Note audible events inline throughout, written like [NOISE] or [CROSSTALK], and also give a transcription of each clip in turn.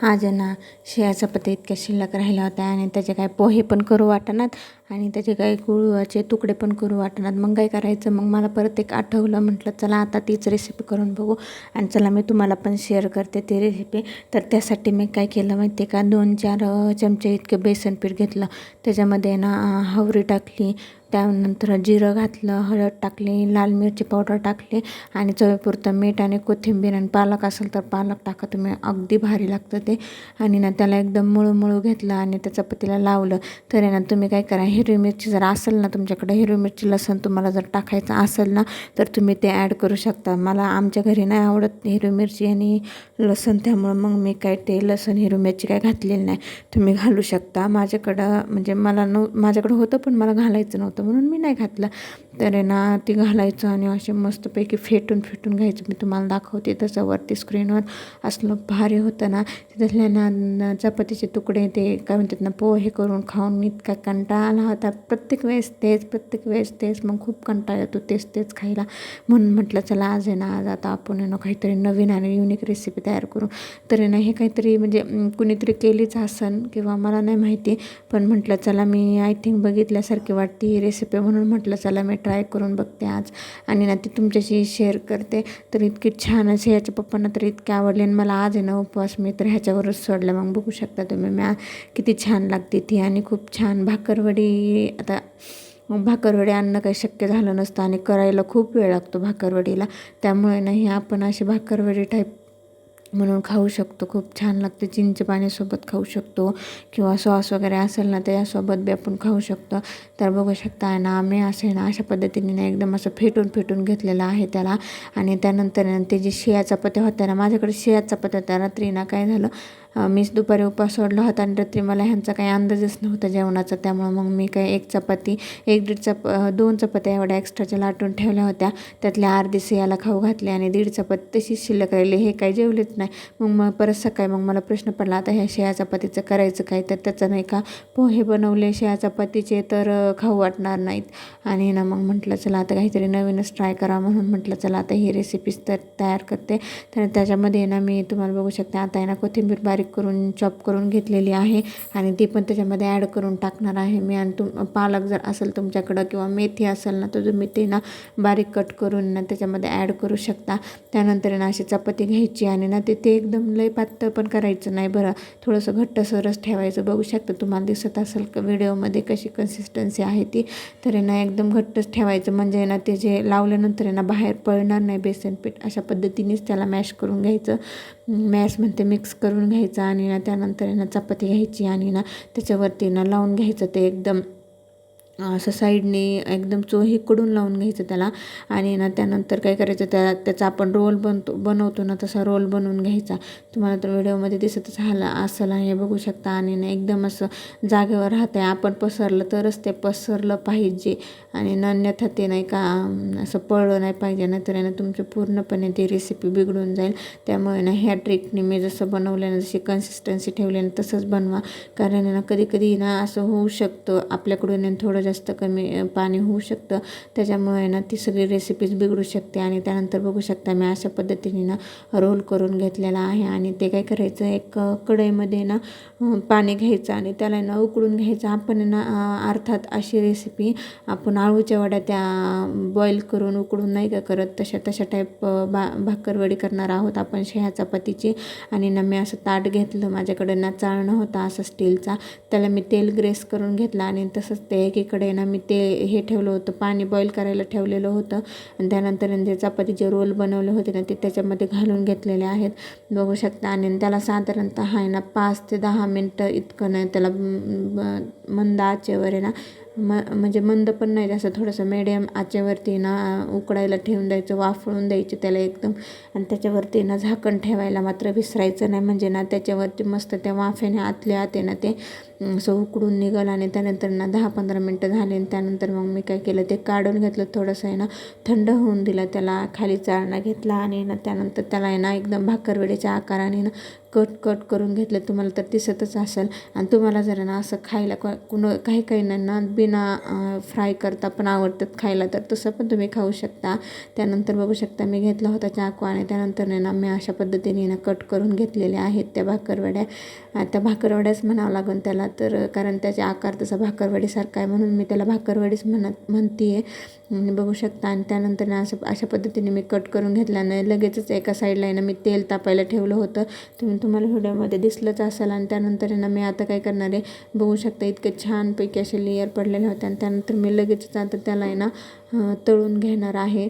आज ना शिळ्या चपात्या इतक्या शिल्लक राहिल्या होत्या आणि त्याचे काय पोहे पण करू वाटणार आणि त्याचे काही गुळाचे तुकडे पण करू वाटणार मग काय करायचं? मग मला परत एक आठवलं म्हटलं चला आता तीच रेसिपी करून बघू आणि चला मी तुम्हाला पण शेअर करते ती रेसिपी तर त्यासाठी मी काय केलं माहिती आहे का? दोन चार चमचे इतके बेसन पीठ घेतलं. त्याच्यामध्ये ना हावरी हवरी टाकली त्यानंतर जिरं घातलं हळद टाकली लाल मिरची पावडर टाकली आणि चवीपुरतं मीठ आणि कोथिंबीर आणि पालक असेल तर पालक टाका तुम्ही अगदी भारी लागतं ते. आणि ना त्याला एकदम मळू मळू घेतलं आणि त्या चपातीला लावलं. तर आहे ना तुम्ही काय करा हिरवी मिरची जर असेल ना तुमच्याकडे हिरवी मिरची लसण तुम्हाला जर टाकायचं असेल ना तर तुम्ही ते ॲड करू शकता. मला आमच्या घरी नाही आवडत हिरवी मिरची आणि लसण त्यामुळं मग मी काय ते लसण हिरवी मिरची काय घातलेली नाही. तुम्ही घालू शकता. माझ्याकडं म्हणजे मला नव माझ्याकडं होतं पण मला घालायचं नव्हतं. म्हणून मी नाही घातलं. तर ना ती घालायचं आणि असे मस्तपैकी फेटून फेटून घ्यायचं. मी तुम्हाला दाखवते तसं वरती स्क्रीनवर असलं भारी होतं ना तिथल्या ना चपातीचे तुकडे ते काय म्हणतात ना पोहे करून खाऊन इतका कंटाळा आला होता. प्रत्येक वेळेस तेच प्रत्येक वेळेस तेच. मग खूप कंटाळा येतो तेच तेच खायला. म्हणून म्हटलं चला आज आहे ना आज आता आपण आहे ना काहीतरी नवीन आणि युनिक रेसिपी तयार करू. तर ना हे काहीतरी म्हणजे कुणीतरी केलीच असन किंवा मला नाही माहिती. पण म्हटलं चला मी आय थिंक बघितल्यासारखी वाटते ही रेसिपी म्हणून म्हटलं चला मी ट्राय करून बघते आज. आणि ना ती तुमच्याशी शेअर करते. तर इतकी छान असे ह्याच्या पप्पांना तर इतके आवडले आणि मला आज आहे ना उपवास मी तर ह्याच्यावरच सोडला. मग बघू शकता तुम्ही मी किती छान लागते ती. आणि खूप छान भाकरवडी आता भाकरवडी आणणं काही शक्य झालं नसतं आणि करायला खूप वेळ लागतो भाकरवडीला. त्यामुळे नाही आपण अशी भाकरवडी टाईप म्हणून खाऊ शकतो. खूप छान लागते. चिंच पाण्यासोबत खाऊ शकतो. किंवा सॉस वगैरे असेल ना त्याच्यासोबत बी आपण खाऊ शकतो. तर बघू शकता आहे ना आम्ही असं आहे ना अशा पद्धतीने ना एकदम असं फेटून फेटून घेतलेलं आहे त्याला. आणि त्यानंतर ते जे शिया चपात्या होत्या ना माझ्याकडे शिया चपात्या होत्या. रात्री ना काय झालं मीच दुपारी उपास सोडला होता आणि रात्री मला ह्यांचा काही अंदाजच नव्हता जेवणाचा. त्यामुळं मग मी काय एक चपाती एक दीड चप दोन चपात्या एवढ्या एक्स्ट्राच्या लाटून ठेवल्या होत्या. त्यातल्या अर्धी सियाला खाऊ घातले आणि दीड चपाती तशीच शिल्लक राहिली. हे काही जेवलेच नाही. मग मग परत सकाळी मग मला प्रश्न पडला आता ह्या शिया चपातीचं करायचं काय? तर त्याचं नाही का? पोहे बनवले शिया चपातीचे तर खाऊ वाटणार नाहीत. आणि ना मग म्हटलं चला आता काहीतरी नवीनच ट्राय करा. म्हणून म्हटलं चला आता ही रेसिपीज तर तयार करते. तर त्याच्यामध्ये ना मी तुम्हाला बघू शकते आता आहे ना कोथिंबीर बारीक करून चॉप करून घेतलेली आहे आणि ती पण त्याच्यामध्ये ॲड करून टाकणार आहे. मी आणि तुम पालक जर असेल तुमच्याकडं किंवा मेथी असेल ना तर तुम्ही ते ना बारीक कट करून ना त्याच्यामध्ये ॲड करू शकता. त्यानंतर ना अशी चपाती घ्यायची आणि ना ते ते एकदम लय पातळ पण करायचं नाही बरं. थोडंसं घट्टसरच ठेवायचं. बघू शकता तुम्हाला दिसत असेल का व्हिडिओमध्ये कशी कन्सिस्टन्सी आहे ती. तर ना एकदम घट्टच ठेवायचं. म्हणजे ना ते जे लावल्यानंतर ना बाहेर पळणार नाही बेसन पीठ. अशा पद्धतीनेच त्याला मॅश करून घ्यायचं. मॅश म्हणते मिक्स करून घ्यायचं आणि ना त्यानंतर ना चपाती घ्यायची आणि ना त्याच्यावरती ना लावून घ्यायचं ते एकदम. असं साईडने एकदम चोहीकडून लावून घ्यायचं त्याला. आणि ना त्यानंतर काय करायचं त्या त्याचा आपण रोल बनतो बनवतो ना तसा रोल बनवून घ्यायचा. तुम्हाला तर व्हिडिओमध्ये दिसतच झाला असं हे बघू शकता. आणि ना एकदम असं जागेवर राहतं आहे आपण पसरलं तरच ते पसरलं पाहिजे. आणि न अन्यथा ते नाही का असं पळलं नाही पाहिजे. नाहीतर आहे ना तुमचं पूर्णपणे ती रेसिपी बिघडून जाईल. त्यामुळे ना ह्या ट्रिकने मी जसं बनवलं ना जशी कन्सिस्टन्सी ठेवली ना तसंच बनवा. कारण ना कधी कधी ना असं होऊ शकतं आपल्याकडून थोडं जास्त कमी पाणी होऊ शकतं. त्याच्यामुळे ना ती सगळी रेसिपीज बिघडू शकते आणि त्यानंतर बघू शकता मी अशा पद्धतीने ना रोल करून घेतलेला आहे आणि ते काय करायचं एक कढईमध्ये ना पाणी घ्यायचं आणि त्याला ना उकळून घ्यायचं. आपण ना अर्थात अशी रेसिपी आपण आळूच्या वड्या त्या बॉईल करून उकडून नाही का करत तशा तशा टाईप बा भाकरवडी करणार आहोत आपण शेह्या चपातीची. आणि ना मी असं ताट घेतलं माझ्याकडे ना चाळणं होता असं स्टीलचा त्याला मी तेल ग्रेस करून घेतलं आणि तसंच ते एक इकडे ना मी ते हे ठेवलं होतं पाणी बॉईल करायला ठेवलेलं होतं. आणि त्यानंतर जे चपातीचे रोल बनवले होते ना ते त्याच्यामध्ये घालून घेतलेले आहेत. बघू शकता आणि त्याला साधारणतः आहे ना पाच ते दहा मिनटं इतकं नाही त्याला मंद आचेवर आहे ना म म्हणजे मंद पण नाही जास्त थोडंसं मिडियम आचेवरती ना उकडायला ठेवून द्यायचं वाफळून द्यायचे त्याला एकदम. आणि त्याच्यावरती ना झाकण ठेवायला मात्र विसरायचं नाही म्हणजे ना त्याच्यावरती मस्त त्या वाफेने आतल्या आते ना ते असं उकडून निघालं आणि त्यानंतर ना दहा पंधरा मिनटं झाले आणि त्यानंतर मग मी काय केलं ते काढून घेतलं थोडंसं आहे ना थंड होऊन दिलं त्याला खाली चाळणा घेतला आणि ना त्यानंतर त्याला आहे ना एकदम भाकरवडीच्या आकाराने ना कट कट करून घेतलं. तुम्हाला तर दिसतच असेल आणि तुम्हाला जर ना असं खायला क कुण काही काही ना बिना फ्राय करता पण आवडतात खायला तर तसं पण तुम्ही खाऊ शकता. त्यानंतर बघू शकता मी घेतला होता चाकू आणि त्यानंतर नाही ना मी अशा पद्धतीने ना कट करून घेतलेल्या आहेत त्या भाकरवड्या. त्या भाकरवड्याच म्हणावं लागून त्याला तर कारण त्याचे आकार तसा भाकरवडीसारखा आहे म्हणून मी त्याला भाकरवडीच म्हणत म्हणते आहे बघू शकता. आणि त्यानंतर ना असं अशा पद्धतीने मी कट करून घेतल्यानं लगेचच एका साईडला आहे ना मी तेल तापायला ठेवलं होतं. तुम्ही तुम्हाला व्हिडिओमध्ये दिसलंच असेल. आणि त्यानंतर आहे ना मी आता काय करणार आहे? बघू शकता इतके छानपैकी असे लेयर पडलेले होते आणि त्यानंतर मी लगेचच आता त्याला आहे ना तळून घेणार आहे.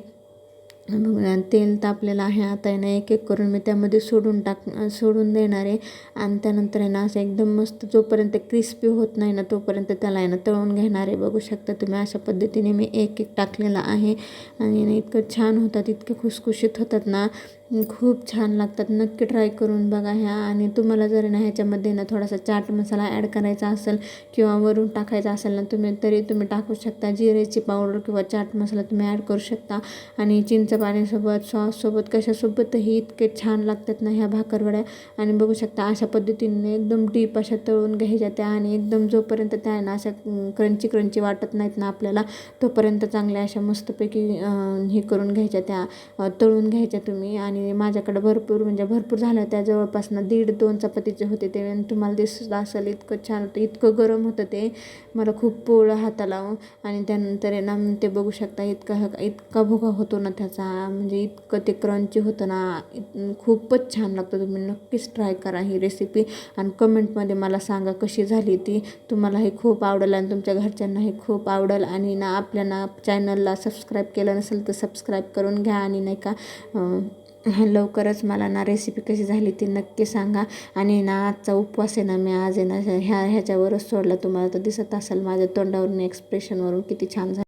तेल तापलेलं आहे. आता आहे ना एक एक करून मी त्यामध्ये सोडून टाक सोडून देणार आहे. आणि त्यानंतर आहे ना असं एकदम मस्त जोपर्यंत क्रिस्पी होत नाही ना तोपर्यंत त्याला आहे ना तळून घेणार आहे. बघू शकता तुम्ही अशा पद्धतीने मी एक एक टाकलेला आहे. आणि ना इतकं छान होतात इतके खुसखुशीत होतात ना म्हणजे खूप छान लागतात. नक्की ट्राय करून बघा ह्या. आणि तुम्हाला जर ना ह्याच्यामध्ये ना थोडासा चाट मसाला ॲड करायचा असेल किंवा वरून टाकायचा असेल ना तुम्ही तरी तुम्ही टाकू शकता. जिरेची पावडर किंवा चाट मसाला तुम्ही ॲड करू शकता. आणि चिंच पाण्यासोबत सॉससोबत कशासोबतही इतके छान लागतात ना ह्या भाकरवड्या. आणि बघू शकता अशा पद्धतीने एकदम डीप अशा तळून घ्यायच्या त्या आणि एकदम जोपर्यंत त्या आहे ना अशा क्रंची क्रंची वाटत नाहीत ना आपल्याला तोपर्यंत चांगल्या अशा मस्तपैकी हे करून घ्यायच्या त्या तळून घ्यायच्या तुम्ही. आणि माझ्याकडं भरपूर म्हणजे भरपूर झालं. त्या जवळपासनं दीड दोन चपातीचे होते ते आणि तुम्हाला दिसत असेल इतकं छान होतं इतकं गरम होतं ते. मला खूप पोळं हाताला हो. आणि त्यानंतर आहे ना ते बघू शकता इतका इतका भुगा होतो ना त्याचा. म्हणजे इतकं ते क्रंची होतं ना खूपच छान लागतं. तुम्ही नक्कीच ट्राय करा ही रेसिपी आणि कमेंटमध्ये मला सांगा कशी झाली ती. तुम्हाला हे खूप आवडेल आणि तुमच्या घरच्यांना हे खूप आवडेल. आणि ना आपल्या ना चॅनलला सबस्क्राईब केलं नसेल तर सबस्क्राईब करून घ्या आणि नाही का [LAUGHS] लवकरच मला ना रेसिपी कशी झाली ती नक्की सांगा. आणि ना आजचा उपवास आहे ना मी आज आहे ना ह्या ह्याच्यावरच सोडला. तुम्हाला तर दिसत असेल माझ्या तोंडावरून एक्सप्रेशनवरून किती छान झालं.